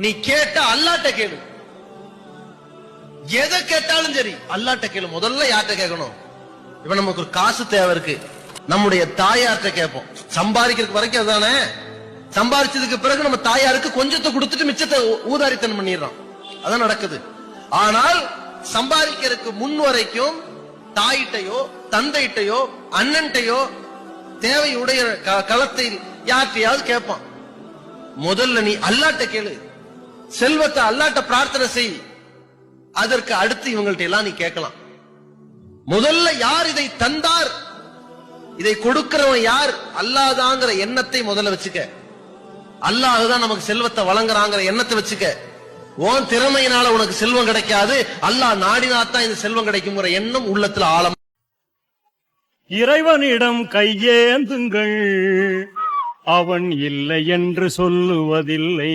நீ கேட்ட அல்லாட்ட கேளு. எதை கேட்டாலும் சரி அல்லாட்ட கேளு. முதல்ல யார்கிட்ட கேட்கணும்? இப்ப நமக்கு ஒரு காசு தேவை இருக்கு. நம்முடைய தாயார்கிட்ட கேட்போம். சம்பாதிக்கிறதுக்கு வரைக்கும் அதுதானே சம்பாதிச்சதுக்கு பிறகு நம்ம தாயாருக்கு கொஞ்சத்தை கொடுத்துட்டு மிச்சத்தை ஊதாரித்தனம் பண்ணிடுறோம். அதான் நடக்குது. ஆனால் சம்பாதிக்கிறதுக்கு முன் வரைக்கும் தாயிட்டையோ தந்தையிட்டையோ அண்ணன்ட்டையோ தேவையுடைய க- களத்தில் யார்கிட்டயாவது கேட்பான் முதல்ல நீ அல்லாட்ட கேளு. செல்வத்தை அல்லாட்ட பிரார்த்தனை செய். அதற்கு அடுத்து இவங்கள்ட்ட எல்லாம் நீ கேட்கலாம். முதல்ல யார் இதை தந்தார்? இதை கொடுக்கிறவன் யார்? அல்லாதாங்கிற எண்ணத்தை முதல்ல வச்சுக்க. அல்லாஹ் நமக்கு செல்வத்தை வழங்குறாங்கிற எண்ணத்தை வச்சுக்க. உன் திறமையினால உனக்கு செல்வம் கிடைக்காது. அல்லாஹ் நாடினாத்தான் இந்த செல்வம் கிடைக்குங்கிற எண்ணம் உள்ளத்துல ஆழம். இறைவனிடம் கையேந்துங்கள். அவன் இல்லை என்று சொல்லுவதில்லை.